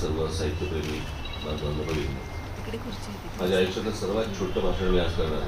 सर्व साहित्यप्रेमी बांधवांना. माझ्या आयुष्यातलं सर्वात छोटं भाषण मी आज करणार.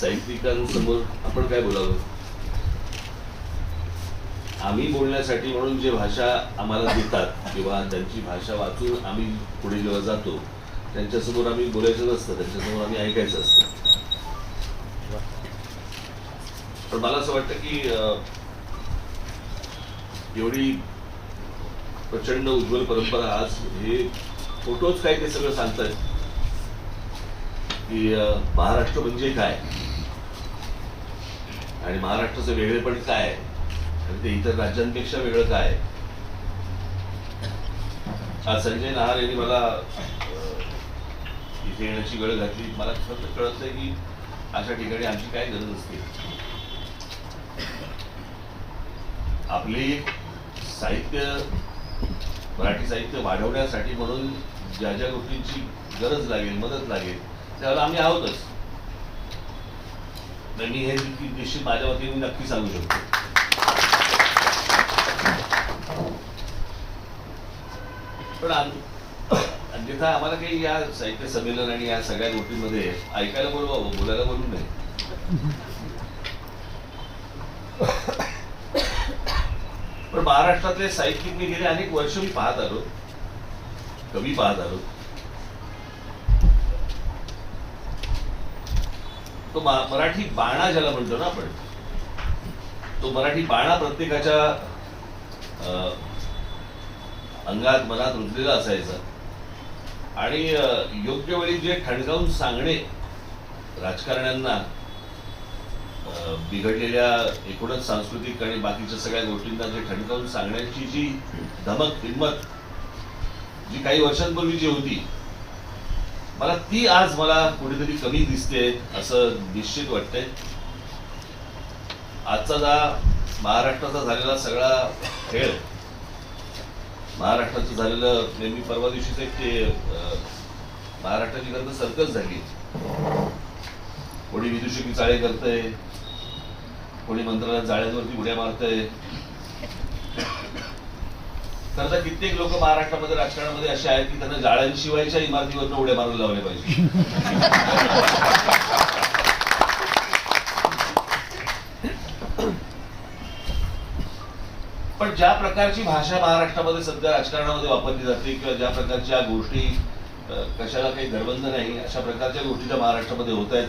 साहित्यिकांसमोर आपण काय बोलावं आम्ही बोलण्यासाठी म्हणून जे भाषा आम्हाला देतात किंवा त्यांची भाषा वाचून आम्ही पुढे जेव्हा जातो त्यांच्यासमोर आम्ही बोलायचं नसतं त्यांच्यासमोर आम्ही ऐकायचं असतं पण मला असं वाटतं की एवढी प्रचंड उज्ज्वल परंपरा आज हे फोटोच काय ते सगळं सांगतात की महाराष्ट्र म्हणजे काय? आणि महाराष्ट्राचं वेगळेपण काय? आणि ते इतर राज्यांपेक्षा वेगळं काय? आज संजय नहार यांनी मला इथे येण्याची वेळ घातली. मला फक्त कळत आहे की अशा ठिकाणी आमची काय गरज असते. आपली साहित्य मराठी साहित्य वाढवण्यासाठी म्हणून ज्या ज्या गोष्टींची गरज लागेल मदत लागेल त्यावेळेला आम्ही आहोतच. मी हे निश्चित- माझ्या वतीने मी नक्की सांगू शकतो. पण अन्यथा आम्हाला काही या साहित्य संमेलन आणि या सगळ्या गोष्टींमध्ये ऐकायला बोलवावं बोलायला बोलू नये. पण महाराष्ट्रातले साहित्यिक मी गेले अनेक वर्ष मी पाहत आलो. कवी पाहत आलो. तो मराठी बाणा ज्याला म्हणतो ना आपण तो मराठी बाणा प्रत्येकाच्या अं, अंगात मनात रुजलेला असायचा. आणि योग्य वेळी जे ठणकावून सांगणे राजकारण्यांना बिघडलेल्या एकूणच सांस्कृतिक आणि बाकीच्या सगळ्या गोष्टींना जे ठणकावून सांगण्याची जी धमक हिंमत जी काही वर्षांपूर्वी जी होती मला ती आज मला कुठेतरी कमी दिसते असं निश्चित वाटतंय. आजचा जा महाराष्ट्राचा झालेला सगळा खेळ महाराष्ट्राचं झालेलं नेहमी परवा दिवशीच एक ते महाराष्ट्राची खरं सर्कस झाली. कोणी विदुषकी चाळे करतंय कोणी मंत्रालयात जाळ्यांवरती उड्या मारतय. तर कित्येक लोक महाराष्ट्रामध्ये राजकारणामध्ये असे आहेत की त्यांना जाळ्यांशिवायच्या इमारतीवरनं उड्या मारायला लावले पाहिजे. पण ज्या प्रकारची भाषा महाराष्ट्रामध्ये सध्या राजकारणामध्ये वापरली जाते किंवा ज्या प्रकारच्या गोष्टी कशाला काही धरबंध नाही अशा प्रकारच्या गोष्टी त्या महाराष्ट्रामध्ये होत आहेत.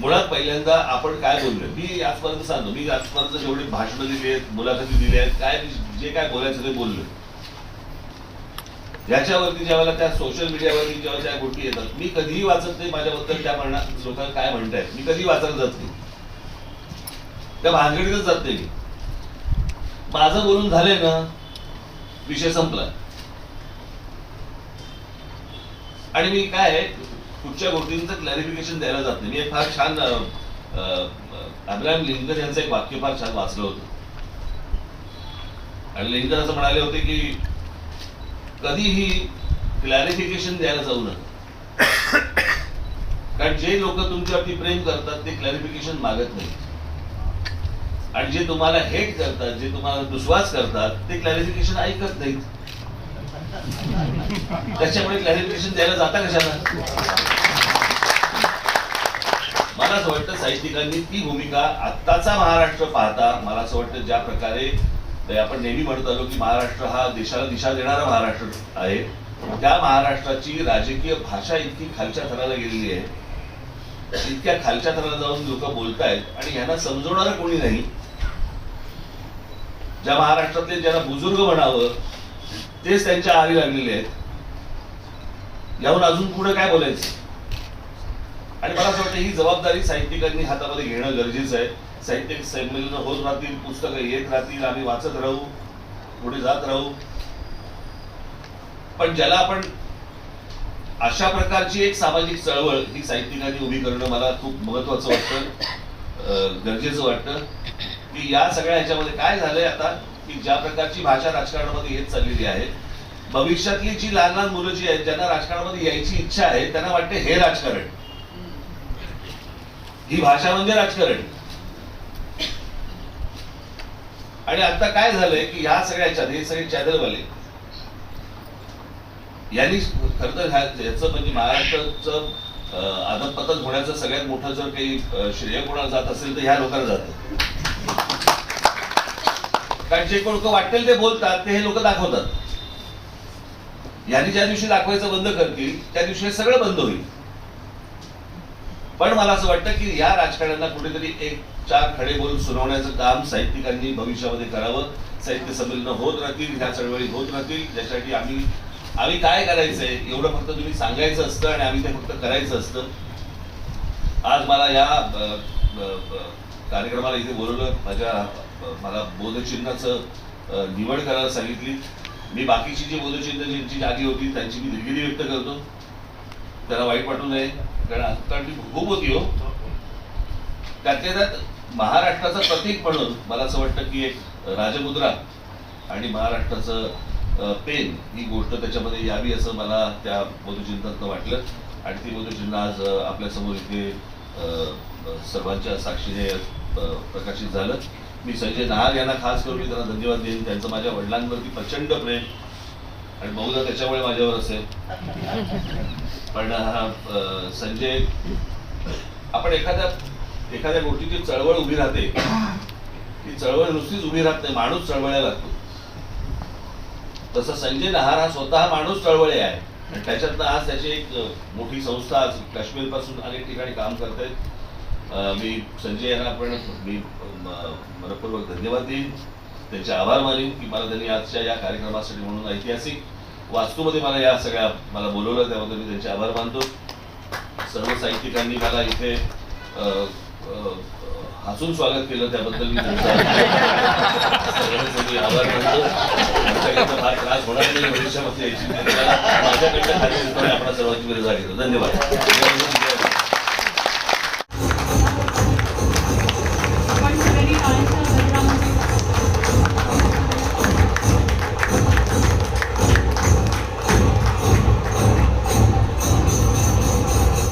मुळात पहिल्यांदा आपण काय बोललो? मी आजपर्यंत सांगतो मी आजपर्यंत जेवढे भाषणं दिली आहेत मुलाखती दिल्या आहेत काय जे काय बोलायचं ते बोललो. याच्यावरती ज्यावेळेला त्या सोशल मीडियावरती जेव्हा त्या गोष्टी येतात मी कधीही वाचत नाही माझ्याबद्दल त्या म्हणा लोकांना काय म्हणतायत. मी कधीही वाचायला जात नाही. त्या भानगडीतच जात नाही मी. माझं बोलून झालंय ना विषय संपला. आणि मी काय आहे, कुठच्या गोष्टींचं क्लॅरिफिकेशन द्यायला जात नाही. मी एक फार छान अब्राहम लिंकर यांचं एक वाक्य फार छान वाचलं होतं. आणि लिंकर असं म्हणाले होते की कधीही क्लॅरिफिकेशन द्यायला जाऊ नका. कारण जे लोक तुमच्यावरती प्रेम करतात ते क्लॅरिफिकेशन मागत नाही आणि जे तुम्हाला हेट करतात जे तुम्हाला दुस्वास करतात ते क्लॅरिफिकेशन ऐकत नाहीत. त्याच्यामुळे क्लॅरिफिकेशन द्यायला जाता कशाला? मला असं वाटतं साहित्यिकांनी ती भूमिका आत्ताचा महाराष्ट्र पाहता मला असं वाटतं ज्या प्रकारे म्हणजे आपण नेहमी म्हणत आलो की महाराष्ट्र हा देशाला दिशा देणारा महाराष्ट्र आहे त्या महाराष्ट्राची राजकीय भाषा इतकी खालच्या थराला गेलेली आहे. इतक्या खालच्या थराला जाऊन लोक बोलतायत आणि ह्यांना समजवणारं कोणी नाही. ज्या महाराष्ट्रातले ज्यांना बुजुर्ग म्हणावं तेच त्यांच्या आहारी लागलेले आहेत. याहून अजून पुढे काय बोलायचं? आणि मला असं वाटतं ही जबाबदारी साहित्यिकांनी हातामध्ये घेणं गरजेचं आहे. साहित्यिक संमेलन होत राहतील पुस्तकं येत राहतील आम्ही वाचत राहू पुढे जात राहू. पण ज्याला आपण अशा प्रकारची एक सामाजिक चळवळ ही साहित्यिकांनी उभी करणं मला खूप महत्वाचं वाटतं गरजेचं वाटतं. की या सगळ्या ह्याच्यामध्ये काय झालंय आता की ज्या प्रकारची भाषा राजकारणामध्ये येत चाललेली आहे भविष्यातली जी लहान लहान मुलं जी आहेत ज्यांना राजकारणामध्ये यायची इच्छा आहे त्यांना वाटते हे राजकारण. ही भाषा म्हणजे राजकारण. आणि आता काय झालंय की ह्या सगळ्या ह्याच्यात हे सगळे चॅनलवाले यांनी खर तर याच म्हणजे महाराष्ट्राचं अं, पतन होण्याचं सगळ्यात मोठं जर काही श्रेय कोणाला जात असेल तर ह्या लोकांना जात. कारण जे लोक वाटेल ते बोलतात ते हे लोक दाखवतात. यांनी ज्या दिवशी दाखवायचं बंद करतील त्या दिवशी हे सगळं बंद होईल. पण मला असं वाटतं की या राजकारण्यांना कुठेतरी एक चार खडे बोलून सुनावण्याचं काम साहित्यिकांनी भविष्यामध्ये करावं. साहित्य संमेलन होत राहतील ह्या चळवळी होत राहतील. ज्यासाठी आम्ही आम्ही काय करायचंय एवढं फक्त तुम्ही सांगायचं असतं आणि आम्ही ते फक्त करायचं असतं. आज मला या कार्यक्रमाला इथे बोलवलं माझ्या मला बोधचिन्हाचं निवड करायला सांगितली. मी बाकीची जी बोधचिन्ह ज्यांची जागी होती त्यांची मी दिलगिरी व्यक्त करतो. त्याला वाईट वाटू नये. कारण कारण ती खूप होती हो त्यातल्या त्यात महाराष्ट्राचं प्रतीक म्हणून मला असं वाटतं की एक राजमुद्रा आणि महाराष्ट्राचं पेन ही गोष्ट त्याच्यामध्ये यावी असं मला त्या बोधचिन्हातनं वाटलं. आणि ती बोधचिन्ह आज आपल्यासमोर इथे सर्वांच्या साक्षीने प्रकाशित झालं. मी संजय नाहर यांना खास करून मी त्यांना धन्यवाद देईन. त्यांचं माझ्या वडिलांवरती प्रचंड प्रेम. आणि बहुधा त्याच्यामुळे माझ्यावर असेल. पण हा, संजय आपण एखाद्या एखाद्या गोष्टीची चळवळ उभी राहते. ती चळवळ नुसतीच उभी राहत नाही माणूस चळवळ्या लागतो. तसं संजय नहार हा स्वतः माणूस चळवळी आहे. आणि त्याच्यातनं आज त्याची एक मोठी संस्था आज काश्मीरपासून अनेक ठिकाणी काम करते. मी संजय यांना पण मी मनपूर्वक धन्यवाद देईन. त्यांचे आभार मानेन की मला त्यांनी आजच्या या कार्यक्रमासाठी म्हणून ऐतिहासिक वास्तूमध्ये मला या सगळ्या मला बोलवलं त्याबद्दल मी त्यांचे आभार मानतो. सर्व साहित्यिकांनी मला इथे हसून स्वागत केलं त्याबद्दल मी त्यांचा आभार मानतो. आमच्याकडनं फार त्रास होणार नाही भविष्यामध्ये याची मी माझ्याकडनं खात्री देतो आपल्या सर्वांची मी घेतो धन्यवाद.